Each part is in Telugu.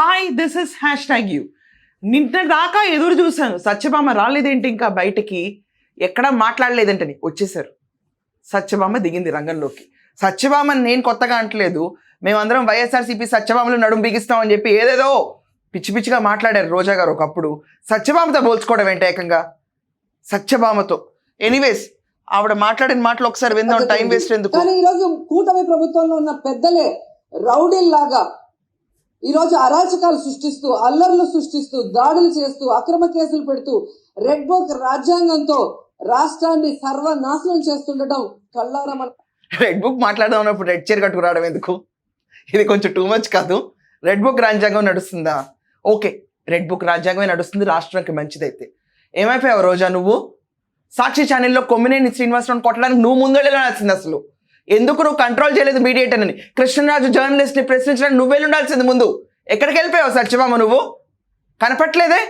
Hi this is hash tag you. నిన్న దాకా ఎదురు చూశాను. సత్యభామ రాలేదేంటి ఇంకా బయటికి? ఎక్కడ మాట్లాడలేదంటని వచ్చేసారు సత్యభామ దిగింది రంగంలోకి. సత్యభామని నేను కొత్తగా అంటలేదు. మేమందరం వైఎస్ఆర్సీపీ సత్యభామలు నడుము బిగిస్తామని చెప్పి ఏదేదో పిచ్చి పిచ్చిగా మాట్లాడారు రోజా గారు ఒకప్పుడు. సత్యభామతో పోల్చుకోవడం ఏంటి ఏకంగా? సత్యభామతో. ఎనీవేస్ ఆవిడ మాట్లాడిన మాటలు ఒకసారి విందాం. టైం వేస్ట్ ఎందుకు? కానీ ఈరోజు కూటమి ప్రభుత్వంలో ఉన్న పెద్దలే రౌడీల్లాగా ఈరోజు అరాచకాలు సృష్టిస్తూ అల్లర్లు సృష్టిస్తూ దాడులు చేస్తూ అక్రమ కేసులు పెడుతూ రెడ్ బుక్ రాజ్యాంగంతో రాష్ట్రాన్ని సర్వనాశనం చేస్తుండటం కళ్ళారా మన రెడ్ బుక్ మాట్లాడదాం అన్నప్పుడు రెడ్ చీర కట్టుకు రావడం ఎందుకు? ఇది కొంచెం టూ మచ్ కాదు. రెడ్ బుక్ రాజ్యాంగం నడుస్తుందా? ఓకే రెడ్ బుక్ రాజ్యాంగమే నడుస్తుంది రాష్ట్రానికి మంచిదైతే. ఏమైపోయావు రోజా నువ్వు? సాక్షి ఛానల్లో కొమ్మినేని శ్రీనివాసరావు కొట్టడానికి నువ్వు ముందెళ్ళాల్సింది అసలు. ఎందుకు నువ్వు కంట్రోల్ చేయలేదు మీడియేటర్ అని కృష్ణరాజు జర్నలిస్ట్ని ప్రశ్నించడానికి నువ్వు ఉండాల్సింది ముందు. ఎక్కడికి వెళ్ళిపోయావు సత్యమామ నువ్వు? కనపట్లేదే?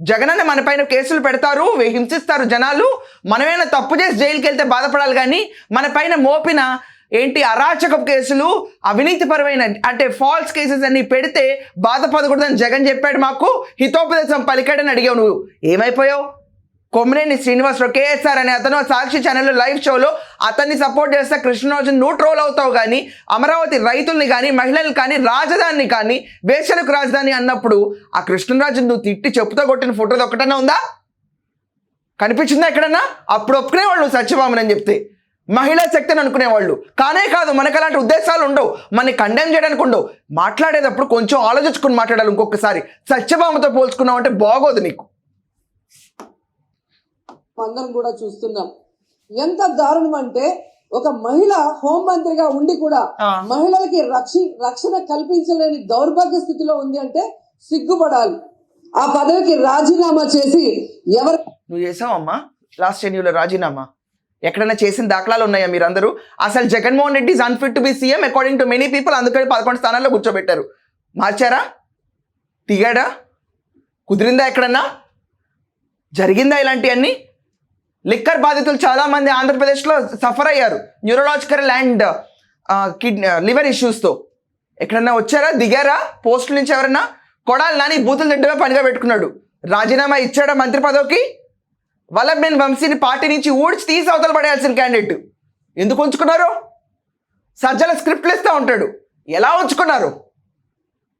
జగనన్న మన పైన కేసులు పెడతారు హింసిస్తారు జనాలు. మనమేమైనా తప్పు చేసి జైలుకి వెళ్తే బాధపడాలి కానీ మన పైన మోపిన ఏంటి అరాచకపు కేసులు అవినీతిపరమైన అంటే ఫాల్స్ కేసెస్ అన్ని పెడితే బాధపడకూడదని జగన్ చెప్పాడు మాకు. హితోపదేశం పలికాడని అడిగావు నువ్వు. ఏమైపోయావు? కొమ్మరేని శ్రీనివాసరావు కేఎస్ఆర్ అనే అతను సాక్షి ఛానల్లో లైవ్ షోలో అతన్ని సపోర్ట్ చేస్తే కృష్ణరాజు నువ్వు ట్రోల్ అవుతావు కానీ అమరావతి రైతుల్ని కానీ మహిళల్ని కానీ రాజధానిని కానీ వేసలకు రాజధాని అన్నప్పుడు ఆ కృష్ణరాజు నువ్వు తిట్టి చెప్పుతో కొట్టిన ఫోటోలు ఒకటన్నా ఉందా? కనిపించిందా ఎక్కడన్నా? అప్పుడు ఒప్పుకునేవాళ్ళు సత్యభామని అని చెప్తే. మహిళా శక్తిని అనుకునేవాళ్ళు. కానే కాదు మనకు అలాంటి ఉద్దేశాలు ఉండవు. మనని కండెమ్ చేయడానికి ఉండవు. మాట్లాడేటప్పుడు కొంచెం ఆలోచించుకుని మాట్లాడాలి ఇంకొకసారి. సత్యభామతో పోల్చుకున్నావు అంటే బాగోదు నీకు. అందరం కూడా చూస్తున్నాం. ఎంత దారుణం అంటే ఒక మహిళ హోంమంత్రిగా ఉండి కూడా. మహిళలకి రక్ష రక్షణ కల్పించలేని దౌర్భాగ్య స్థితిలో ఉంది అంటే సిగ్గుపడాలి. ఆ పదవికి రాజీనామా చేసి ఎవరు నువ్వు చేసావమ్మా? లాస్ట్ షెడ్యూల్లో రాజీనామా? ఎక్కడైనా చేసిన దాఖలాలు ఉన్నాయా మీరందరూ? అసలు Jaganmohan Reddy is unfit to be CM according to many people అందుకని పదకొండు స్థానాల్లో కూర్చోబెట్టారు. మార్చారా? దిగాడా కుదిరిందా ఎక్కడన్నా? జరిగిందా ఇలాంటివన్నీ? లిక్కర్ బాధితులు చాలామంది ఆంధ్రప్రదేశ్లో సఫర్ అయ్యారు. న్యూరలాజికల్ అండ్ కిడ్నీ లివర్ ఇష్యూస్తో ఎక్కడన్నా వచ్చారా? దిగారా? పోస్టుల నుంచి ఎవరన్నా? కొడాలి నాని బూతులు తింటమే పనిగా పెట్టుకున్నాడు. రాజీనామా ఇచ్చాడా మంత్రి పదవికి? వల్లభేన్ వంశీని పార్టీ నుంచి ఊడ్చి తీసి అవతల పడేయాల్సిన క్యాండిడేట్ ఎందుకు ఉంచుకున్నారు? సజ్జల స్క్రిప్ట్లు ఇస్తూ ఉంటాడు. ఎలా ఉంచుకున్నారు?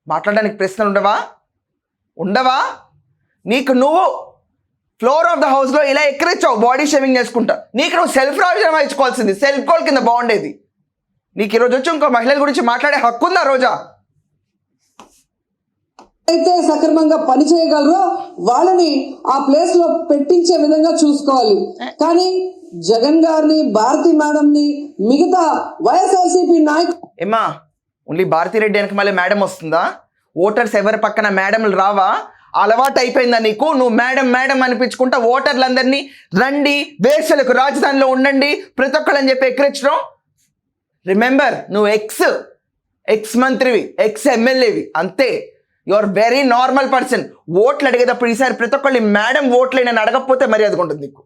మాట్లాడడానికి ప్రశ్నలు ఉండవా? ఉండవా? నీకు నువ్వు ఫ్లోర్ ఆఫ్ ద హౌస్లో ఇలా ఎక్కిరించావు బాడీ షేవింగ్ చేసుకుంటా. నీకు నువ్వు సెల్ఫ్ రాజీనామా ఇచ్చుకోవాల్సింది. సెల్ఫ్ గోల్ కింద బాగుండేది నీకు ఈరోజు వచ్చి ఇంకో మహిళల గురించి మాట్లాడే హక్కు ఉందా రోజా? అయితే సక్రమంగా పని చేయగలరో వాళ్ళని ఆ ప్లేస్లో పెట్టించే విధంగా చూసుకోవాలి. కానీ జగన్ గారిని భారతి మేడం ని మిగతా వైఎస్ఆర్సీపీ నాయకులు ఏమ్మా ఓన్లీ భారతిరెడ్డి వెనక మళ్ళీ మేడం వస్తుందా? ఓటర్స్ ఎవరి పక్కన మేడంలు రావా? అలవాటు అయిపోయిందా నీకు? నువ్వు మేడం మేడం అనిపించుకుంటా ఓటర్లందరినీ రండి వేసలకు రాజధానిలో ఉండండి ప్రతి ఒక్కళ్ళని చెప్పి ఎక్కిరించడం. రిమెంబర్ నువ్వు ఎక్స్ ఎక్స్ మంత్రివి ఎక్స్ ఎమ్మెల్యేవి అంతే. You are very normal person ఓట్లు అడిగేటప్పుడు ఈసారి ప్రతి ఒక్కళ్ళు మేడం ఓట్లు నేను అడగకపోతే మర్యాద ఉంటుంది నీకు.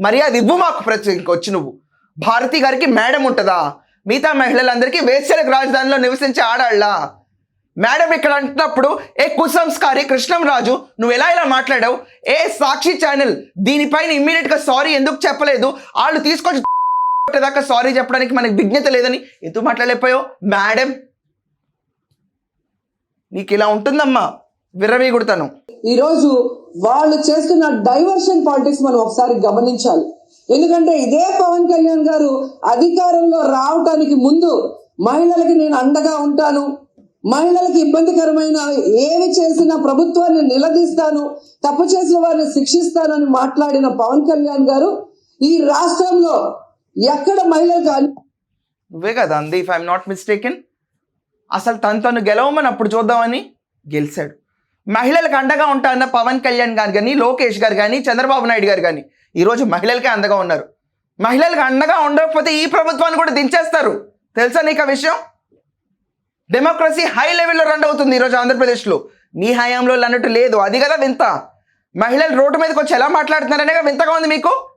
మర్యాద ఇవ్వు మాకు ప్రతి ఇంకొచ్చి నువ్వు. భారతి గారికి మేడం ఉంటుందా? మిగతా మహిళలందరికీ వేసలకు రాజధానిలో నివసించే ఆడాళ్ళ? మేడం ఇక్కడ అంటున్నప్పుడు ఏ కుసంస్కారి కృష్ణంరాజు నువ్వు ఎలా ఇలా మాట్లాడావు? ఏ సాక్షి ఛానల్ దీనిపైన ఇమ్మీడియట్గా సారీ ఎందుకు చెప్పలేదు? వాళ్ళు తీసుకొచ్చి దాకా సారీ చెప్పడానికి మనకి విజ్ఞత లేదని ఎందుకు మాట్లాడలేకపోయావు? మేడం నీకు ఇలా ఉంటుందమ్మా. విర్రవీగుడుతాను. ఈరోజు వాళ్ళు చేస్తున్న డైవర్షన్ పాలిటిక్స్ మనం ఒకసారి గమనించాలి. ఎందుకంటే ఇదే పవన్ కళ్యాణ్ గారు అధికారంలో రావటానికి ముందు మహిళలకి నేను అండగా ఉంటాను. మహిళలకు ఇబ్బందికరమైన ఏమి చేసినా ప్రభుత్వాన్ని నిలదీస్తాను తప్పు చేసిన వారిని శిక్షిస్తానని మాట్లాడిన పవన్ కళ్యాణ్ గారు ఈ రాష్ట్రంలో ఎక్కడ మహిళలకు నువ్వే కదా అంది ఇఫ్ ఐఎమ్ నాట్ మిస్టేకెన్ అసలు తను తను గెలవమని అప్పుడు చూద్దామని గెలిచాడు. మహిళలకు అండగా ఉంటా అన్న పవన్ కళ్యాణ్ గారు కానీ లోకేష్ గారు కానీ చంద్రబాబు నాయుడు గారు కానీ ఈరోజు మహిళలకే అండగా ఉన్నారు. మహిళలకు అండగా ఉండకపోతే ఈ ప్రభుత్వాన్ని కూడా దించేస్తారు. తెలుసా నీకు ఆ విషయం? డెమోక్రసీ హై లెవెల్లో రన్ అవుతుంది ఈరోజు ఆంధ్రప్రదేశ్లో. నీ హయాంలో అన్నట్టు లేదు. అది కదా వింత. మహిళలు రోడ్డు మీదకి వచ్చి ఎలా మాట్లాడుతున్నారనేగా వింతగా ఉంది మీకు?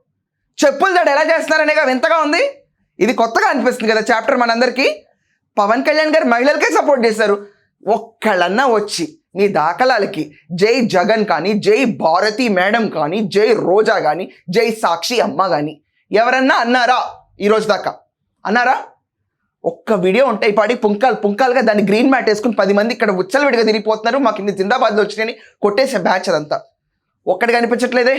చెప్పులు దాడు ఎలా చేస్తున్నారనేగా వింతగా ఉంది. ఇది కొత్తగా అనిపిస్తుంది కదా చాప్టర్ మనందరికీ. పవన్ కళ్యాణ్ గారు మహిళలకే సపోర్ట్ చేశారు. ఒక్కళ్ళన్నా వచ్చి మీ దాఖలాలకి జై జగన్ కానీ జై భారతి మేడం కానీ జై రోజా కానీ జై సాక్షి అమ్మ కానీ ఎవరన్నా అన్నారా ఈరోజు దాకా? అన్నారా? ఒక్క వీడియో ఉంటాయి పాడి పుంకాలు పుంకాలుగా దాన్ని గ్రీన్ మ్యాట్ వేసుకుని పది మంది ఇక్కడ విడిగా తిరిగిపోతున్నారు. మాకు ఇన్ని జిందాబాద్లో వచ్చినాయని కొట్టేసే బ్యాచ్ అదంతా. ఒక్కటి కనిపించట్లేదే?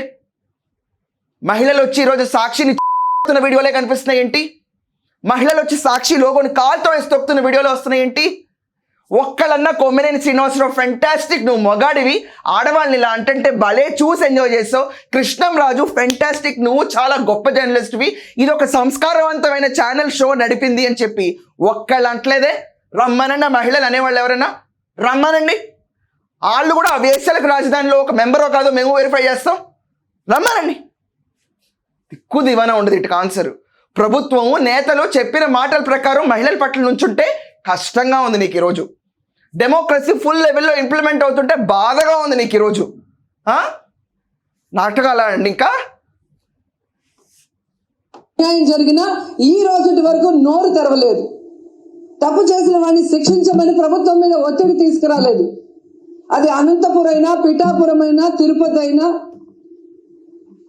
మహిళలు వచ్చి ఈరోజు సాక్షిని తొక్కుతున్న వీడియోలే కనిపిస్తున్నాయి ఏంటి? మహిళలు వచ్చి సాక్షి లోగోని కాల్తో వేసి తొక్కుతున్న వీడియోలు వస్తున్నాయి ఏంటి? ఒక్కళ్ళన్నా కొమ్మినేని శ్రీనివాసరావు ఫెంటాస్టిక్ నువ్వు మొగాడివి ఆడవాళ్ళని ఇలా అంటే భలే చూసి ఎంజాయ్ చేస్తావు. కృష్ణం రాజు ఫెంటాస్టిక్ నువ్వు చాలా గొప్ప జర్నలిస్ట్వి ఇది ఒక సంస్కారవంతమైన ఛానల్ షో నడిపింది అని చెప్పి ఒక్కళ్ళు అంటలేదే రమ్మనన్న మహిళలు అనేవాళ్ళు ఎవరైనా రమ్మనండి. వాళ్ళు కూడా ఆ వేసలకు రాజధానిలో ఒక మెంబరో కాదో మేము వెరిఫై చేస్తాం. రమ్మనండి. దిక్కు దివానా ఉండదు ఇటు ఆన్సర్ ప్రభుత్వము నేతలు చెప్పిన మాటల ప్రకారం మహిళల పట్ల నుంచుంటే కష్టంగా ఉంది నీకు ఈరోజు డెమోక్రసీ ఫుల్ లెవెల్లో ఇంప్లిమెంట్ అవుతుంటే బాధగా ఉంది నీకు ఈరోజు? నాటకాలా అండి ఇంకా? అన్యాయం జరిగినా ఈ రోజుటి వరకు నోరు తెరవలేదు. తప్పు చేసిన వాడిని శిక్షించమని ప్రభుత్వం మీద ఒత్తిడి తీసుకురాలేదు. అది అనంతపురం అయినా పిఠాపురం అయినా తిరుపతి అయినా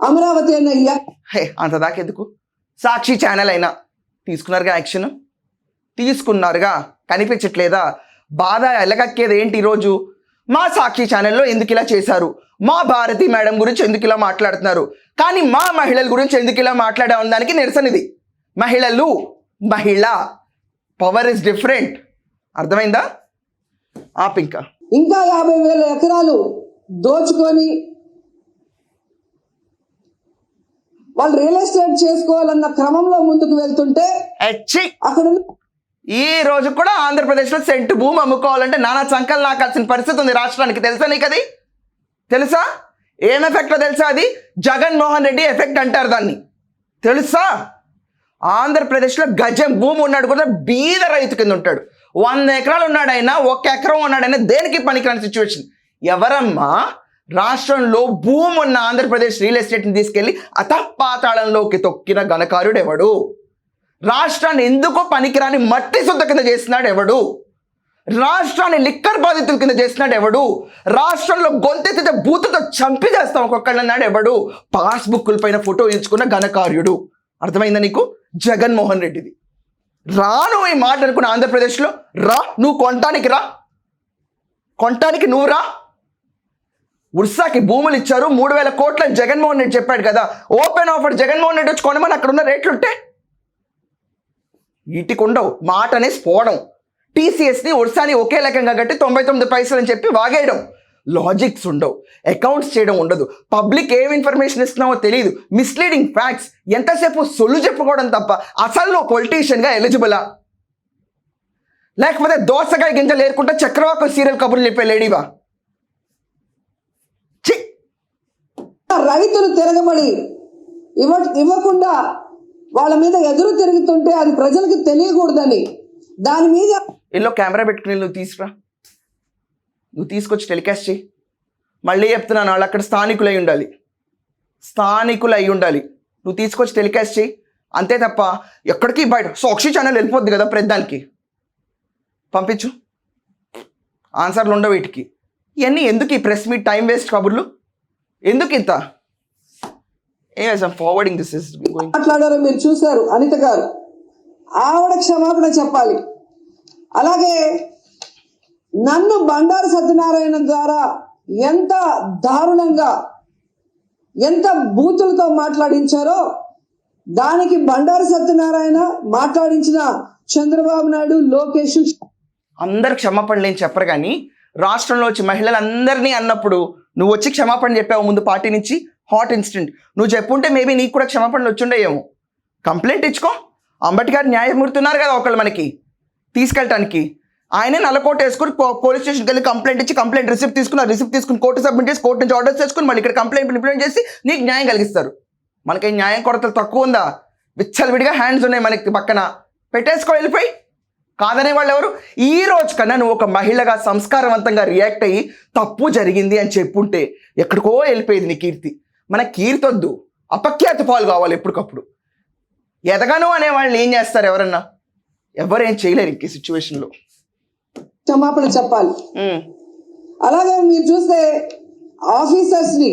అమరావతి అయినా అంత దాకెందుకు సాక్షి ఛానల్ అయినా. తీసుకున్నారుగా యాక్షన్ తీసుకున్నారుగా? కనిపించట్లేదా? బాధ ఎలగక్కేది ఏంటి ఈరోజు? మా సాక్షి ఛానల్లో ఎందుకు ఇలా చేశారు? మా భారతి మేడం గురించి ఎందుకు ఇలా మాట్లాడుతున్నారు? కానీ మా మహిళల గురించి ఎందుకు ఇలా మాట్లాడే దానికి నిరసన ఇది. మహిళలు మహిళ పవర్ ఇస్ డిఫరెంట్ అర్థమైందా? ఆప్ ఇంకా. ఇంకా యాభై వేల ఎకరాలు దోచుకొని వాళ్ళు రియల్ ఎస్టేట్ చేసుకోవాలన్న క్రమంలో ముందుకు వెళ్తుంటే అక్కడ ఈ రోజు కూడా ఆంధ్రప్రదేశ్లో సెంటు భూమి అమ్ముకోవాలంటే నానా చంకలు నాకాల్సిన పరిస్థితి ఉంది రాష్ట్రానికి. తెలుసా నీకు అది? తెలుసా? ఏం ఎఫెక్టో తెలుసా అది? జగన్మోహన్ రెడ్డి ఎఫెక్ట్ అంటారు దాన్ని. తెలుసా? ఆంధ్రప్రదేశ్లో గజం భూమి ఉన్నాడు కూడా బీద రైతు కింద ఉంటాడు. వంద ఎకరాలు ఉన్నాడైనా ఒక ఎకరం ఉన్నాడైనా దేనికి పనికిరాని సిచ్యువేషన్ ఎవరమ్మా? రాష్ట్రంలో భూమి ఉన్న ఆంధ్రప్రదేశ్ రియల్ ఎస్టేట్ని తీసుకెళ్ళి అతపాతాళంలోకి తొక్కిన ఘనకారుడు ఎవడు? రాష్ట్రాన్ని ఎందుకో పనికిరాని మట్టి సొంత కింద చేస్తున్నాడు ఎవడు? రాష్ట్రాన్ని లిక్కర్ బాధితుల కింద చేస్తున్నాడు ఎవడు? రాష్ట్రంలో గొంతెత్తితే బూతుతో చంపి చేస్తాం ఒక్కొక్కళ్ళన్నాడు ఎవడు? పాస్బుక్కుల పైన ఫోటో ఎంచుకున్న ఘనకార్యుడు. అర్థమైందా నీకు? జగన్మోహన్ రెడ్డిది. రాను ఈ మాట అనుకున్న ఆంధ్రప్రదేశ్లో రా నువ్వు కొంటానికి రా. కొంటానికి నువ్వు రా. ఉర్సాకి భూములు ఇచ్చారు మూడు వేల కోట్ల జగన్మోహన్ రెడ్డి చెప్పాడు కదా. ఓపెన్ ఆఫర్ జగన్మోహన్ రెడ్డి వచ్చి కొనమని అక్కడ ఉన్న రేట్లు ఉంటే ఇటుకుండవు. ఉండవు మాట అనేసి పోవడం. టీసీఎస్ని ఉర్సాని ఒకే లెక్కంగా కట్టి తొంభై తొమ్మిది పైసలు అని చెప్పి వాగేయడం. లాజిక్స్ ఉండవు. అకౌంట్స్ చేయడం ఉండదు. పబ్లిక్ ఏం ఇన్ఫర్మేషన్ ఇస్తున్నావో తెలియదు మిస్లీడింగ్ ఫ్యాక్ట్స్. ఎంతసేపు సొల్లు చెప్పుకోవడం తప్ప అసలు నువ్వు పొలిటీషియన్గా ఎలిజిబులా? లేకపోతే దోసకాయ గింజలు ఏరుకుంటా చక్రవాకం సీరియల్ కబుర్లు చెప్పే లేడీవా? రైతులు తిరగబడి ఇవ్వ ఇవ్వకుండా వాళ్ళ మీద ఎదురు తిరుగుతుంటే అది ప్రజలకు తెలియకూడదని దాని మీద ఎల్లో కెమెరా పెట్టుకుని నువ్వు తీసుకురా నువ్వు తీసుకొచ్చి టెలికాస్ట్ చేయి. మళ్ళీ చెప్తున్నాను వాళ్ళు అక్కడ స్థానికులు అయి ఉండాలి. స్థానికులు అయి ఉండాలి. నువ్వు తీసుకొచ్చి టెలికాస్ట్ చేయి. అంతే తప్ప ఎక్కడికి బయట సాక్షి ఛానల్ వెళ్ళిపోద్ది కదా ప్రతిదానికి. పంపించు. ఆన్సర్లు ఉండవు వీటికి. ఇవన్నీ ఎందుకు ఈ ప్రెస్ మీట్ టైం వేస్ట్ కబుర్లు? ఎందుకు ఇంత ఫార్వర్డింగ్ దిస్ ఇస్ మాట్లాడారో మీరు చూశారు అనిత గారు. ఆవిడ క్షమాపణ చెప్పాలి. అలాగే నన్ను బండారు సత్యనారాయణ ద్వారా ఎంత దారుణంగా ఎంత బూతులతో మాట్లాడించారో దానికి బండారు సత్యనారాయణ మాట్లాడించిన చంద్రబాబు నాయుడు లోకేష్. అందరు క్షమాపణలు ఏం చెప్పరు కానీ రాష్ట్రంలో వచ్చి మహిళలందరినీ అన్నప్పుడు నువ్వు వచ్చి క్షమాపణ చెప్పావు ముందు పార్టీ నుంచి హాట్ ఇన్స్టెంట్. నువ్వు చెప్పుంటే మేబీ నీకు కూడా క్షమాపణలు వచ్చుండేయేమో. కంప్లైంట్ ఇచ్చుకో. అంబేద్కర్ న్యాయమూర్తి ఉన్నారు కదా ఒకళ్ళు మనకి. తీసుకెళ్ళటానికి. ఆయనే నల్లకోట వేసుకుని పోలీస్ స్టేషన్కి వెళ్ళి కంప్లైంట్ ఇచ్చి కంప్లైంట్ రిసిప్ట్ తీసుకుని రిసిప్ట్ తీసుకుని కోర్టు సబ్మిట్ చేసి కోర్టు నుంచి ఆర్డర్స్ తెచ్చుకుని మళ్ళీ ఇక్కడ కంప్లైంట్ ఇంప్లిమెంట్ చేసి నీకు న్యాయం కలిగిస్తారు. మనకి న్యాయం కొరతలు తక్కువ ఉందా? విచ్చలవిడిగా హ్యాండ్స్ ఉన్నాయి మనకి పక్కన. పెట్టేసుకో వెళ్ళిపోయి. కాదనే వాళ్ళు ఎవరు ఈ రోజు కన్నా నువ్వు ఒక మహిళగా సంస్కారవంతంగా రియాక్ట్ అయ్యి తప్పు జరిగింది అని చెప్పుంటే ఎక్కడికో వెళ్ళిపోయేది నీ కీర్తి. మన కీర్తి వద్దు అపఖ్యాతి పాలు కావాలి ఎప్పటికప్పుడు. ఎదగను అనే వాళ్ళని ఏం చేస్తారు ఎవరన్నా? ఎవరేం చేయలేరు ఇంక సిచ్యువేషన్లో క్షమాపణ చెప్పాలి. అలాగే మీరు చూస్తే ఆఫీసర్స్ని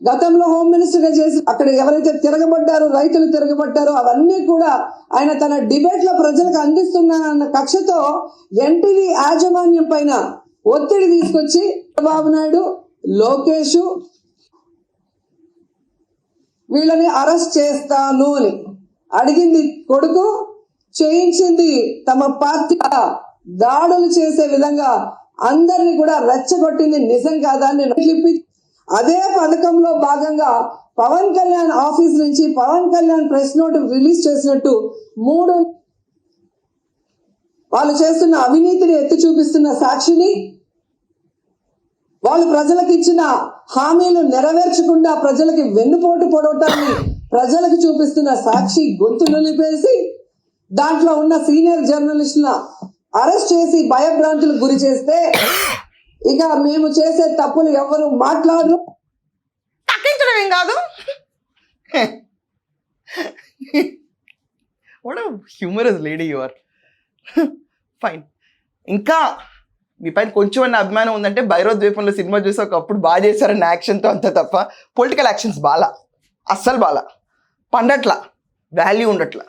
గతంలో హోమ్ మినిస్టర్గా చేసి అక్కడ ఎవరైతే తిరగబడ్డారో రైతులు తిరగబడ్డారో అవన్నీ కూడా ఆయన తన డిబేట్లో ప్రజలకు అందిస్తున్నానన్న కక్షతో ఎన్టీవీ యాజమాన్యం పైన ఒత్తిడి తీసుకొచ్చి చంద్రబాబు నాయుడు లోకేష్ వీళ్ళని అరెస్ట్ చేస్తాను అని అడిగింది కొడుకు చేయించింది తమ పార్టీ దాడులు చేసే విధంగా అందరిని కూడా రెచ్చగొట్టింది నిజం కాదా నేను అదే పథకంలో భాగంగా పవన్ కళ్యాణ్ ఆఫీస్ నుంచి Pawan Kalyan press note release చేసినట్టు మూడు వాళ్ళు చేస్తున్న అవినీతిని ఎత్తి చూపిస్తున్న సాక్షిని వాళ్ళు ప్రజలకు ఇచ్చిన హామీలు నెరవేర్చకుండా ప్రజలకి వెన్నుపోటు పొడవటాన్ని ప్రజలకు చూపిస్తున్న సాక్షి గొంతు నిలిపేసి దాంట్లో ఉన్న సీనియర్ జర్నలిస్టుల అరెస్ట్ చేసి భయభ్రాంతులకు గురి చేస్తే ఇక మేము చేసే తప్పులు ఎవరు మాట్లాడరు. తగ్గించడం ఏం కాదు. What humorous lady you are fine ఇంకా మీ పైన కొంచెం అన్న అభిమానం ఉందంటే భైరవ ద్వీపంలో సినిమా చూసి ఒకప్పుడు బాగా చేశారన్న యాక్షన్తో అంత తప్ప పొలిటికల్ యాక్షన్స్ బాలా. అస్సలు బాలా. పండట్లా. వాల్యూ ఉండట్లా.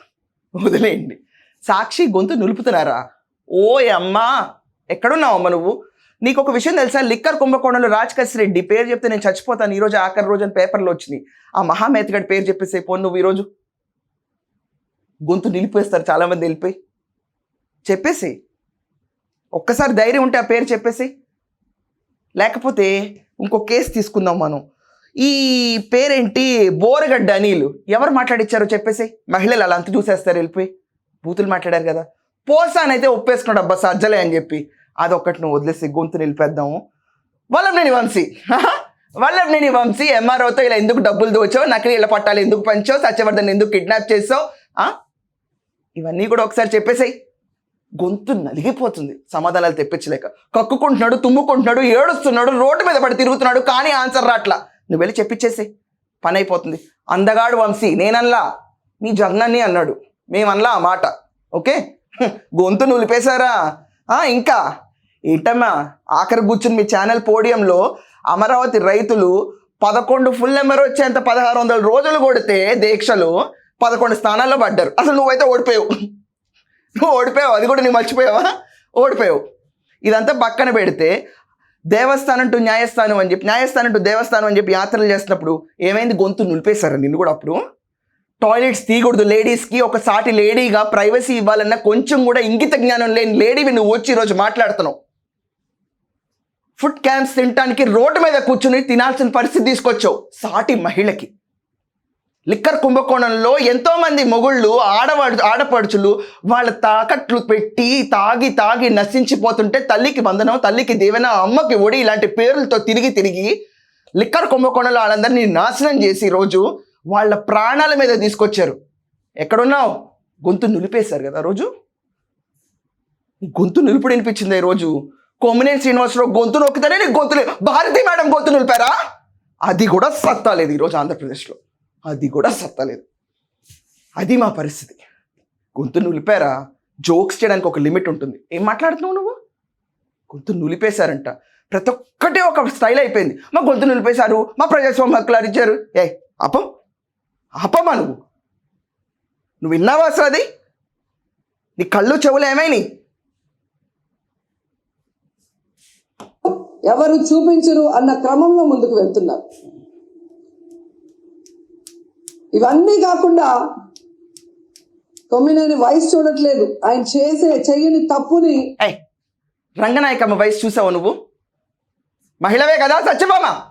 వదిలేయండి. సాక్షి గొంతు నిలుపుతున్నారా? ఓ అమ్మా! ఎక్కడున్నావు అమ్మ నువ్వు? నీకు ఒక విషయం తెలుసా? లిక్కర్ కుంభకోణంలో రాజకస్ రెడ్డి పేరు చెప్తే నేను చచ్చిపోతాను. ఈరోజు ఆఖరి రోజు అని పేపర్లో వచ్చినాయి ఆ మహామేతగడి పేరు చెప్పేసే పోను నువ్వు ఈరోజు గొంతు నిలిపేస్తారు చాలామంది వెళ్ళిపోయి. చెప్పేసి ఒక్కసారి ధైర్యం ఉంటే ఆ పేరు చెప్పేసి. లేకపోతే ఇంకో కేసు తీసుకుందాం మనం. ఈ పేరేంటి? బోరగడ్డ అనిలు. ఎవరు మాట్లాడిచ్చారో చెప్పేసి. మహిళలు అలా అంత చూసేస్తారు వెళ్ళిపోయి. బూతులు మాట్లాడారు కదా. పోసానైతే ఒప్పేసుకున్నాడు అబ్బా సజ్జలే అని చెప్పి. అదొక్కటి నువ్వు వదిలేసి గొంతు నిలిపేద్దాము. వల్లభనేని వంశీ. వల్లభనేని వంశీ ఎంఆర్ఓతో ఇలా ఎందుకు డబ్బులు దోచావు? నకిలీ ఇలా పట్టాలి ఎందుకు పంచావు? సత్యవర్ధన్ ఎందుకు కిడ్నాప్ చేసావు? ఇవన్నీ కూడా ఒకసారి చెప్పేసాయి. గొంతు నలిగిపోతుంది. సమాధానాలు తెప్పించలేక. కక్కుకుంటున్నాడు తుమ్ముకుంటున్నాడు ఏడుస్తున్నాడు రోడ్డు మీద పడి తిరుగుతున్నాడు కానీ ఆన్సర్ రాట్లా. నువ్వు వెళ్ళి చెప్పించేసి పని అయిపోతుంది. అందగాడు వంశీ నేనల్లా మీ జగనన్ని అన్నాడు. మేమన్లా ఆ మాట. ఓకే? గొంతు నులిపేశారా? ఇంకా. ఏంటమ్మా? ఆఖరి కూర్చుని మీ ఛానల్ పోడియంలో అమరావతి రైతులు పదకొండు ఫుల్ నెంబర్ వచ్చేంత పదహారు వందల రోజులు కొడితే దీక్షలు పదకొండు స్థానాల్లో పడ్డారు. అసలు నువ్వైతే ఓడిపోయావు. నువ్వు ఓడిపోయావు? అది కూడా నువ్వు మర్చిపోయావా? ఓడిపోయావు. ఇదంతా పక్కన పెడితే దేవస్థానం టు న్యాయస్థానం అని చెప్పి న్యాయస్థానం టు దేవస్థానం అని చెప్పి యాత్రలు చేస్తున్నప్పుడు ఏమైంది? గొంతు నిలిపేశారు నిన్ను కూడా అప్పుడు. టాయిలెట్స్ తీయకూడదు లేడీస్కి ఒక సాటి లేడీగా ప్రైవసీ ఇవ్వాలన్న కొంచెం కూడా ఇంగిత జ్ఞానం లేని లేడీవి నువ్వు వచ్చి ఈరోజు మాట్లాడుతున్నావు. ఫుడ్ క్యాంప్స్ తినడానికి రోడ్డు మీద కూర్చుని తినాల్సిన పరిస్థితి తీసుకొచ్చావు సాటి మహిళకి. లిక్కర్ కుంభకోణంలో ఎంతోమంది మొగుళ్ళు ఆడవాడు ఆడపడుచులు వాళ్ళ తాకట్లు పెట్టి తాగి తాగి నశించిపోతుంటే తల్లికి వందనం తల్లికి దీవెన అమ్మకి ఒడి ఇలాంటి పేర్లతో తిరిగి తిరిగి లిక్కర్ కుంభకోణంలో వాళ్ళందరినీ నాశనం చేసి రోజు వాళ్ళ ప్రాణాల మీద తీసుకొచ్చారు. ఎక్కడున్నావు? గొంతు నిలిపేశారు కదా రోజు? గొంతు నిలుపుడు వినిపించింది ఈ రోజు. కొమ్మినేని శ్రీనివాసరావు గొంతు నొక్కితేనే నీకు గొంతు నిలి- మేడం గొంతు నిలిపారా? అది కూడా సత్తా లేదు ఈరోజు ఆంధ్రప్రదేశ్లో. అది కూడా సత్తలేదు. అది మా పరిస్థితి. గొంతు నులిపారా? జోక్స్ చేయడానికి ఒక లిమిట్ ఉంటుంది. ఏం మాట్లాడుతున్నావు నువ్వు? గొంతు నులిపేశారంట. ప్రతి ఒక్కటే ఒక స్టైల్ అయిపోయింది. మా గొంతు నిలిపేశారు మా ప్రజాస్వామ్య హక్కులు అరిచారు ఏ అపం అపమా నువ్వు. నువ్వు విన్నావా అసలు అది? నీ కళ్ళు చెవులు ఏమైనాయి? ఎవరు చూపించరు అన్న క్రమంలో ముందుకు వెళ్తున్నారు. ఇవన్నీ కాకుండా కొమ్మినేని వయసు చూడట్లేదు. ఆయన చేసే చెయ్యని తప్పుని రంగనాయకమ్మ వయసు చూసావు నువ్వు? మహిళవే కదా సత్యభామ?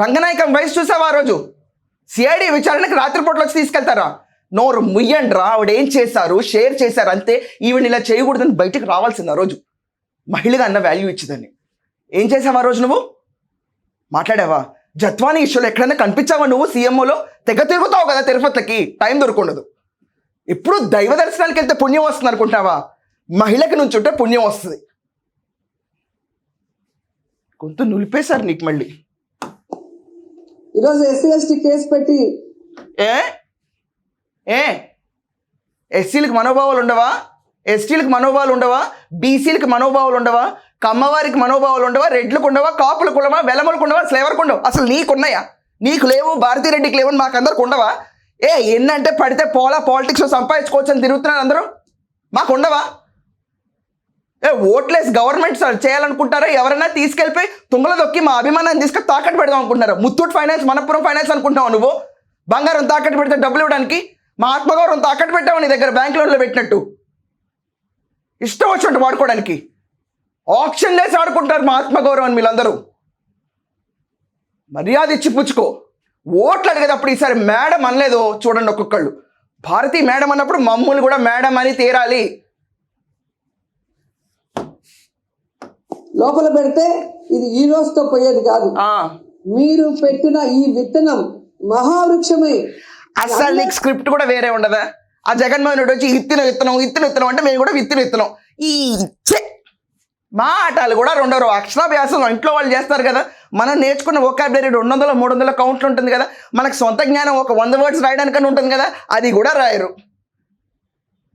రంగనాయకమ్మ వయసు చూసావా ఆ రోజు? సిఐడి విచారణకు రాత్రిపూటలు వచ్చి తీసుకెళ్తారా? నోరు ముయ్యండ్రా ఆవిడ ఏం చేశారు? షేర్ చేశారు అంతే. ఈవిడ ఇలా చేయకూడదని బయటకు రావాల్సింది ఆ రోజు. మహిళగా అన్న వాల్యూ ఇచ్చిందని. ఏం చేసావు ఆ రోజు నువ్వు? మాట్లాడావా? జత్వాని ఇష్యూలో ఎక్కడైనా కనిపించావా నువ్వు సీఎంఓలో? తెగ తిరుగుతావు కదా తిరుపతికి. టైం దొరకుండదు ఎప్పుడు దైవ దర్శనానికి వెళ్తే పుణ్యం వస్తుంది అనుకుంటావా? మహిళకి నుంచి ఉంటే పుణ్యం వస్తుంది. గొంతు నులిపేశారు నీకు మళ్ళీ. ఈరోజు ఎస్సీ ఎస్టీ కేసు పెట్టి ఏ? ఏ? ఎస్సీలకు మనోభావాలు ఉండవా? ఎస్టీలకు మనోభావాలు ఉండవా? బీసీలకు మనోభావాలు ఉండవా? కమ్మవారికి మనోభావాలు ఉండవా? రెడ్లకు ఉండవా? కాపులకు ఉండవా? వెలమలకు ఉండవా? స్లేవర్కు ఉండవు? అసలు నీకున్నాయా? నీకు లేవు భారతీరెడ్డికి లేవు మాకు మాకందరికి ఉండవా? ఏ ఎన్నంటే పడితే పోలా పాలిటిక్స్లో సంపాదించుకోవచ్చు అని తిరుగుతున్నారు అందరూ? మాకు ఉండవా? ఏ ఓట్లెస్ గవర్నమెంట్ సార్ చేయాలనుకుంటారా? ఎవరైనా తీసుకెళ్ళిపోయి తుంగల దొక్కి మా అభిమానాన్ని తీసుకొని తాకట్టు పెడదాం అనుకుంటున్నారు. ముత్తూట్ ఫైనాన్స్ మనపురం ఫైనాన్స్ అనుకుంటావు నువ్వు? బంగారం తాకట్టు పెడితే డబ్బులు ఇవ్వడానికి మా ఆత్మగౌరవం తాకట్టు పెట్టావు నీ దగ్గర బ్యాంక్ లోన్లో పెట్టినట్టు? ఇష్టం వచ్చినట్టు వాడుకోవడానికి. ఆప్షన్ లేసి ఆడుకుంటారు మా ఆత్మగౌరవం వీళ్ళందరూ మర్యాద ఇచ్చి పుచ్చుకో. ఓట్లు అడిగేటప్పుడు ఈసారి మేడం అనలేదు చూడండి ఒక్కొక్కళ్ళు. భారతి మేడం అన్నప్పుడు మమ్మల్ని కూడా మేడం అని తీరాలి. లోపల పెడితే ఇది ఈ రోజుతో పోయేది కాదు. మీరు పెట్టిన ఈ విత్తనం మహావృక్షమై. అసలు నీకు స్క్రిప్ట్ కూడా వేరే ఉండదా? ఆ జగన్మోహన్ రెడ్డి వచ్చి ఇత్తిన విత్తనం ఇత్తిన విత్తనం అంటే మేము కూడా విత్తిన విత్తనం. ఈ! మా ఆటలు కూడా రెండవ అక్షరాభ్యాసం ఇంట్లో వాళ్ళు చేస్తారు కదా. మనం నేర్చుకున్న ఒకాబులరీ రెండు వందల మూడు వందల కౌంట్లు ఉంటుంది కదా. మనకు సొంత జ్ఞానం ఒక వంద వర్డ్స్ రాయడానికని ఉంటుంది కదా. అది కూడా రాయరు.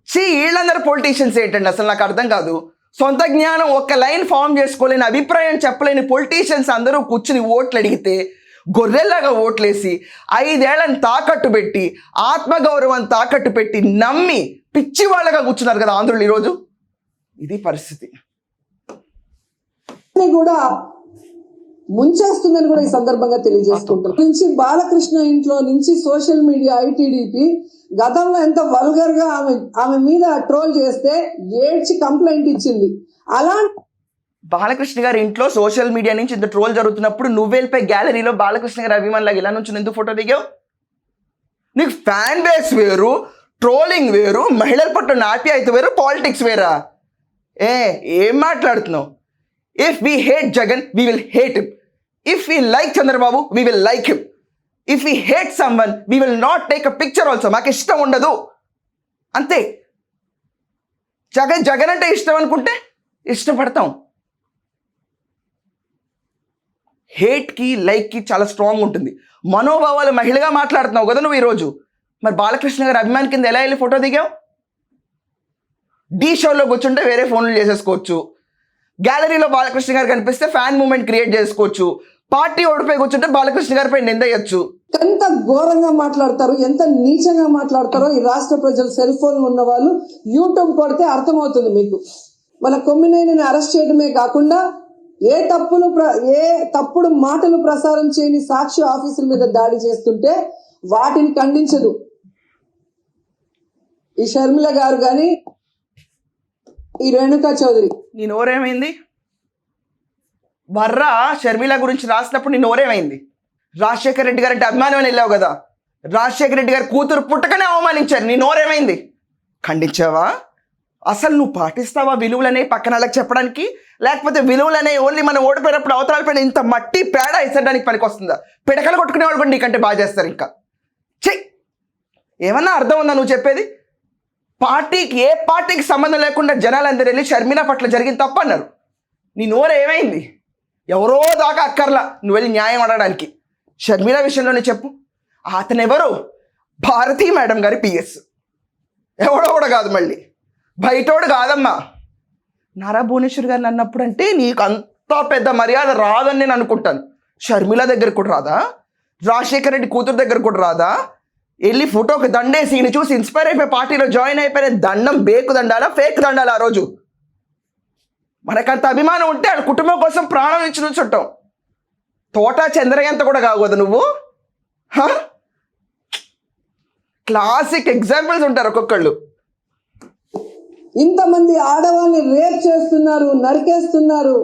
చీ వీళ్ళందరూ పొలిటీషియన్స్ ఏంటండి? అసలు నాకు అర్థం కాదు. సొంత జ్ఞానం ఒక లైన్ ఫామ్ చేసుకోలేని అభిప్రాయం చెప్పలేని పొలిటీషియన్స్ అందరూ కూర్చుని ఓట్లు అడిగితే గొర్రెల్లాగా ఓట్లేసి ఐదేళ్ళను తాకట్టు పెట్టి ఆత్మగౌరవం తాకట్టు పెట్టి నమ్మి పిచ్చి వాళ్ళగా కూర్చున్నారు కదా ఆంధ్రులు ఈరోజు. ఇది పరిస్థితి. కూడా ముంచేస్తుందని కూడా ఈ సందర్భంగా తెలియజేసుకుంటున్నాం. నుంచి బాలకృష్ణ ఇంట్లో నుంచి సోషల్ మీడియా ఐటీడీపీ గతంలో ఎంత వల్గర్గా ఆమె ఆమె మీద ట్రోల్ చేస్తే ఏడ్చి కంప్లైంట్ ఇచ్చింది. అలాంటి బాలకృష్ణ గారి ఇంట్లో సోషల్ మీడియా నుంచి ఇంత ట్రోల్ జరుగుతున్నప్పుడు నువ్వు వెళ్ళిపోయి గ్యాలరీలో బాలకృష్ణ గారి అభిమానులాగా ఇలా నుంచి ఎందుకు ఫోటో దిగావు? నీకు ఫ్యాన్ బేస్ వేరు ట్రోలింగ్ వేరు మహిళల పట్ల నాట్యాయత వేరు పాలిటిక్స్ వేరా? ఏ ఏం మాట్లాడుతున్నావు? If we hate Jagan we will hate him if we like Chandrababu we will like him if we hate someone we will not take a picture also మాకు ఇష్టం ఉండదు. అంతే. జగన్ జగన్ అంటే ఇష్టం అనుకుంటే ఇష్టపడతాం. హేట్కి లైక్కి చాలా స్ట్రాంగ్ ఉంటుంది. మనోభావాలు మహిళగా మాట్లాడుతున్నావు కదా నువ్వు ఈరోజు. మరి బాలకృష్ణ గారి అభిమాని కింద ఎలా వెళ్ళి ఫోటో దిగావు? డీ షోలో కూర్చుంటే వేరే ఫోన్లు చేసేసుకోవచ్చు. గ్యాలరీలో బాలకృష్ణ గారు కనిపిస్తే ఫ్యాన్ మూమెంట్ క్రియేట్ చేసుకోవచ్చు. పార్టీ ఓడిపోయి కూర్చుంటే బాలకృష్ణ గారిపై నిందయ్యొచ్చు. ఎంత ఘోరంగా మాట్లాడతారు ఎంత నీచంగా మాట్లాడతారో ఈ రాష్ట్ర ప్రజలు సెల్ ఫోన్ ఉన్న వాళ్ళు యూట్యూబ్ కొడితే అర్థమవుతుంది మీకు. మన కొమ్మినేనిని అరెస్ట్ చేయడమే కాకుండా ఏ తప్పులు ప్ర- ఏ తప్పుడు మాటలు ప్రసారం చేయని సాక్షి ఆఫీసుల మీద దాడి చేస్తుంటే వాటిని ఖండించదు. ఈ షర్మిల గారు కానీ ఈ రేణుకా చౌదరి. నీ నోరేమైంది? వర్ర షర్మిల గురించి రాసినప్పుడు నీ నోరేమైంది? రాజశేఖర్ రెడ్డి గారు అంటే అభిమానం వెళ్ళావు కదా. రాజశేఖర రెడ్డి గారి కూతురు పుట్టకనే అవమానించారు. నీ నోరేమైంది? ఖండించావా? అసలు నువ్వు పాటిస్తావా విలువలనే పక్కన వాళ్ళకి చెప్పడానికి? లేకపోతే విలువలనే ఓన్లీ మనం ఓడిపోయినప్పుడు అవతరాలపైన ఇంత మట్టి పేడ ఇసడానికి పనికి వస్తుందా పిడకలు కొట్టుకునే వాళ్ళు కూడా నీకంటే బాగా చేస్తారు ఇంకా. చెయ్యి ఏమన్నా అర్థం ఉందా నువ్వు చెప్పేది? పార్టీకి ఏ పార్టీకి సంబంధం లేకుండా జనాలందరూ వెళ్ళి షర్మిల పట్ల జరిగింది తప్పు అన్నారు నీ నోరు ఏమైంది? ఎవరో దాకా అక్కర్లా. నువ్వు వెళ్ళి న్యాయం అడగడానికి. షర్మిల విషయంలోనే చెప్పు. అతనెవరు? భారతీ మేడం గారి పిఎస్ ఎవడో కూడా కాదు మళ్ళీ. బయటోడు కాదమ్మా. నారా భువనేశ్వర్ గారిని అన్నప్పుడు అంటే నీకు అంత పెద్ద మర్యాద రాదని నేను అనుకుంటాను. షర్మిల దగ్గర కూడా రాదా? రాజశేఖర రెడ్డి కూతురు దగ్గర కూడా రాదా? వెళ్ళి ఫోటోకి దండేసి ఈయన చూసి ఇన్స్పైర్ అయిపోయి పార్టీలో జాయిన్ అయిపోయిన దండం బేకు దండాలా ఫేక్ దండాలా ఆ రోజు? మనకంత అభిమానం ఉంటే వాళ్ళ కుటుంబం కోసం ప్రాణం ఇచ్చి నుంచుంటాం. తోట చంద్రయంత కూడా కాకూడదు నువ్వు? క్లాసిక్ ఎగ్జాంపుల్స్ ఉంటారు ఒక్కొక్కళ్ళు. ఇంతమంది ఆడవాళ్ళని రేప్ చేస్తున్నారు నరికేస్తున్నారు.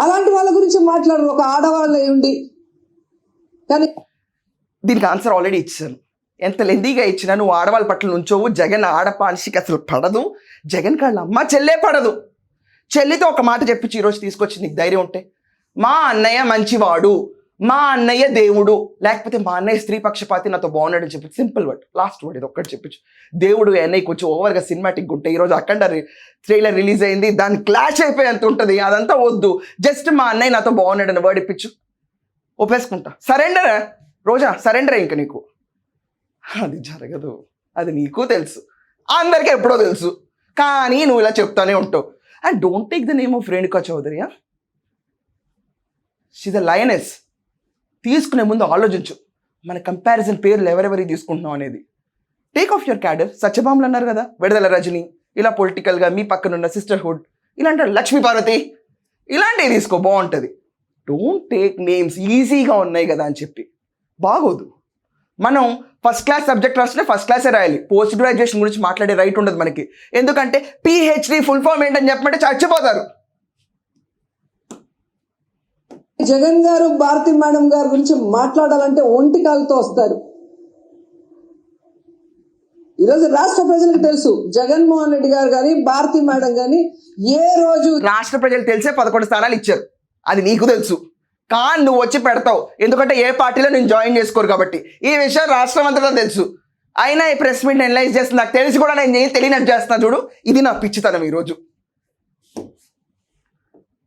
అలాంటి వాళ్ళ గురించి మాట్లాడరు. ఒక ఆడవాళ్ళ ఉండి కానీ దీనికి ఆన్సర్ ఆల్రెడీ ఇచ్చాను ఎంత లెందీగా ఇచ్చినా నువ్వు ఆడవాళ్ళ పట్ల నుంచోవు. జగన్ ఆడపానిషికి అసలు పడదు. జగన్ కాళ్ళ అమ్మ చెల్లే పడదు. చెల్లితో ఒక మాట చెప్పించి ఈరోజు తీసుకొచ్చి నీకు ధైర్యం ఉంటే మా అన్నయ్య మంచివాడు మా అన్నయ్య దేవుడు లేకపోతే మా అన్నయ్య స్త్రీ పక్షపాతి నాతో బాగున్నాడు అని చెప్పి సింపుల్ వర్డ్ లాస్ట్ వర్డ్ ఇది ఒక్కటి చెప్పించు. దేవుడు అన్నయ్య కొంచెం ఓవర్గా సినిమాటిక్ ఉంటే ఈరోజు అఖండ ట్రైలర్ రిలీజ్ అయింది. దాని క్లాష్ అయిపోయేంత ఉంటుంది. అదంతా వద్దు. జస్ట్ మా అన్నయ్య నాతో బాగున్నాడు అని వర్డ్ ఇప్పించు. ఒప్పేసుకుంటా. సరెండర్? రోజా సరెండర్ ఇంక నీకు. అది జరగదు. అది నీకు తెలుసు. అందరికీ ఎప్పుడో తెలుసు. కానీ నువ్వు ఇలా చెప్తానే ఉంటావు. And don't take the name of Renuka చౌదరియా she's a lioness తీసుకునే ముందు ఆలోచించు. మన కంపారిజన్ పేర్లు ఎవరెవరికి తీసుకుంటున్నాం అనేది. టేక్ ఆఫ్ యువర్ క్యాడర్ సత్యభామలు అన్నారు కదా? విడుదల రజని. ఇలా పొలిటికల్గా మీ పక్కనున్న సిస్టర్హుడ్ ఇలాంటి లక్ష్మీ పార్వతి. ఇలాంటివి తీసుకో. బాగుంటుంది. డోంట్ టేక్ నేమ్స్ ఈజీగా ఉన్నాయి కదా అని చెప్పి. బాగోదు. మనం ఫస్ట్ క్లాస్ సబ్జెక్ట్ రాస్తే ఫస్ట్ క్లాసే రాయాలి. పోస్ట్ గ్రాడ్యుయేషన్ గురించి మాట్లాడే రైట్ ఉండదు మనకి. ఎందుకంటే పిహెచ్డి ఫుల్ ఫామ్ ఏంటని చెప్పమంటే చచ్చిపోతారు. జగన్ గారు భారతి మేడం గారి గురించి మాట్లాడాలంటే ఒంటి కాలుతో వస్తారు. ఈరోజు రాష్ట్ర ప్రజలకు తెలుసు జగన్మోహన్ రెడ్డి గారు కానీ భారతి మేడం కానీ ఏ రోజు రాష్ట్ర ప్రజలు తెలిసే పదకొండు స్థానాలు ఇచ్చారు. అది నీకు తెలుసు. కానీ నువ్వు వచ్చి పెడతావు. ఎందుకంటే ఏ పార్టీలో నేను జాయిన్ చేసుకోరు కాబట్టి. ఈ విషయం రాష్ట్రం అంతటా తెలుసు. అయినా ఈ ప్రెస్ మీట్ ఎనలైజ్ చేస్తుంది. నాకు తెలిసి కూడా నేను ఏం తెలియనట్టు చేస్తున్నా చూడు. ఇది నా పిచ్చితనం ఈరోజు.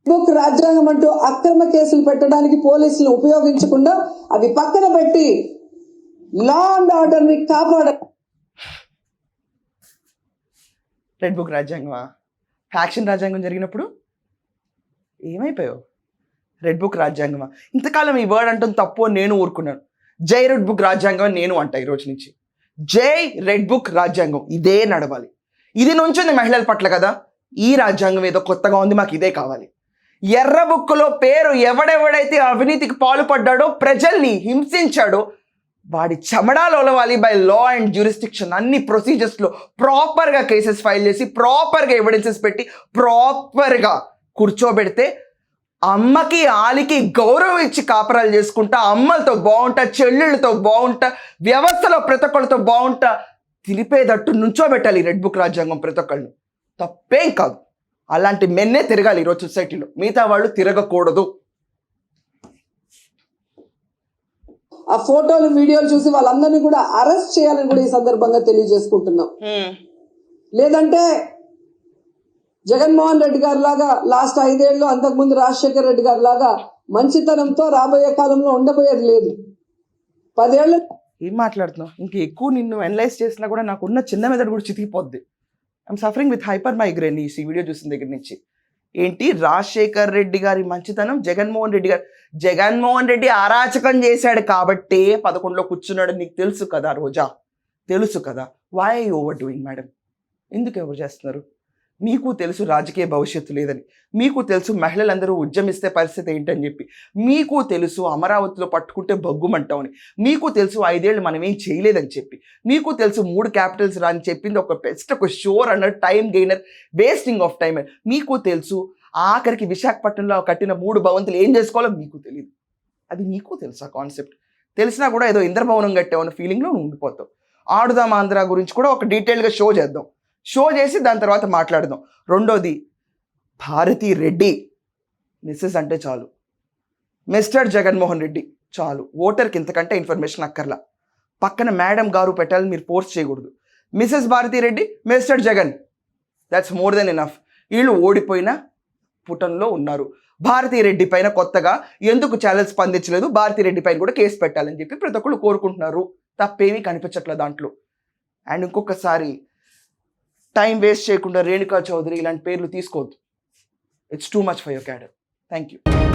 బుక్ రాజ్యాంగం అంటూ అక్రమ కేసులు పెట్టడానికి పోలీసులు ఉపయోగించకుండా అవి పక్కన పెట్టి లా అండ్ ఆర్డర్ని కాపాడ రెడ్ బుక్ రాజ్యాంగమా? ఫ్యాక్షన్ రాజ్యాంగం జరిగినప్పుడు ఏమైపోయావు? Red book రాజ్యాంగమా? ఇంతకాలం ఈ వర్డ్ అంటుంది తప్పు అని నేను ఊరుకున్నాను. జై రెడ్ బుక్ రాజ్యాంగం అని నేను అంట ఈ రోజు నుంచి. జై రెడ్ బుక్ రాజ్యాంగం ఇదే నడవాలి. ఇది నుంచింది మహిళల పట్ల కదా? ఈ రాజ్యాంగం ఏదో కొత్తగా ఉంది మాకు ఇదే కావాలి. ఎర్ర బుక్కులో పేరు ఎవడెవడైతే అవినీతికి పాల్పడ్డాడో ప్రజల్ని హింసించాడో వాడి చెమడాలు ఒలవాలి బై లా అండ్ జ్యూరిస్టిక్షన్ అన్ని ప్రొసీజర్స్లో ప్రాపర్గా కేసెస్ ఫైల్ చేసి ప్రాపర్గా ఎవిడెన్సెస్ పెట్టి ప్రాపర్గా కూర్చోబెడితే అమ్మకి ఆలికి గౌరవం ఇచ్చి కాపరాలు చేసుకుంటా అమ్మలతో బాగుంటా చెల్లెళ్ళతో బాగుంటా వ్యవస్థలో ప్రతి ఒక్కరితో బాగుంటా తిరిపేదట్టు నుంచోబెట్టాలి రెడ్ బుక్ రాజ్యాంగం ప్రతి ఒక్కళ్ళని. తప్పేం కాదు. అలాంటి మెన్నే తిరగాలి ఈరోజు సొసైటీలో. మిగతా వాళ్ళు తిరగకూడదు. ఆ ఫోటోలు వీడియోలు చూసి వాళ్ళందరినీ కూడా అరెస్ట్ చేయాలని కూడా ఈ సందర్భంగా తెలియజేసుకుంటున్నాం. లేదంటే జగన్మోహన్ రెడ్డి గారు లాగా లాస్ట్ ఐదేళ్ళు అంతకుముందు రాజశేఖర్ రెడ్డి గారు లాగా మంచితనంతో రాబోయే కాలంలో ఉండబోయేది లేదు. పదేళ్ళు ఏం మాట్లాడుతున్నావు? ఇంక ఎక్కువ నిన్ను అనలైజ్ చేసినా కూడా నాకు ఉన్న చిన్న మెదడు కూడా చితికిపోద్ది. I'm suffering with hyper migraine ఈ వీడియో చూసిన దగ్గర నుంచి. ఏంటి? రాజశేఖర్ రెడ్డి గారి మంచితనం జగన్మోహన్ రెడ్డి గారు జగన్మోహన్ రెడ్డి అరాచకం చేశాడు కాబట్టే పదకొండులో కూర్చున్నాడు. నీకు తెలుసు కదా రోజా. తెలుసు కదా. వై ఓవర్ డూయింగ్ మేడం ఎందుకు ఎవరు చేస్తున్నారు? మీకు తెలుసు రాజకీయ భవిష్యత్తు లేదని మీకు తెలుసు మహిళలందరూ ఉద్యమిస్తే పరిస్థితి ఏంటని చెప్పి మీకు తెలుసు అమరావతిలో పట్టుకుంటే బగ్గుమంటామని మీకు తెలుసు ఐదేళ్ళు మనం ఏం చేయలేదని చెప్పి మీకు తెలుసు మూడు క్యాపిటల్స్ రాని చెప్పింది ఒక బెస్ట్ ఒక sure winner time gainer wasting of time మీకు తెలుసు ఆఖరికి విశాఖపట్నంలో కట్టిన మూడు భవంతులు ఏం చేసుకోవాలో మీకు తెలియదు అది మీకు తెలుసు ఆ కాన్సెప్ట్ తెలిసినా కూడా ఏదో ఇంద్రభవనం కట్టామన్న ఫీలింగ్లో ఉండిపోతాం ఉండిపోతావు. ఆడుదాం ఆంధ్ర గురించి కూడా ఒక డీటెయిల్గా షో చేద్దాం. షో చేసి దాని తర్వాత మాట్లాడదాం. రెండోది భారతి రెడ్డి మిస్సెస్ అంటే చాలు. మిస్టర్ జగన్మోహన్ రెడ్డి చాలు. ఓటర్కి ఇంతకంటే ఇన్ఫర్మేషన్ అక్కర్లా. పక్కన మేడం గారు పెట్టాలని మీరు ఫోర్స్ చేయకూడదు. Mrs Bharathi Reddy Mr Jagan. That's more than enough వీళ్ళు ఓడిపోయిన పుటంలో ఉన్నారు. భారతీ రెడ్డి పైన కొత్తగా ఎందుకు ఛానల్ స్పందించలేదు? భారతీ రెడ్డి పైన కూడా కేసు పెట్టాలని చెప్పి ప్రతి ఒక్కళ్ళు కోరుకుంటున్నారు. తప్పేమీ కనిపించట్లేదు దాంట్లో. అండ్ ఇంకొకసారి టైం వేస్ట్ చేయకుండా రేణుకా చౌదరి ఇలాంటి పేర్లు తీసుకోవద్దు. It's too much for your cadre thank you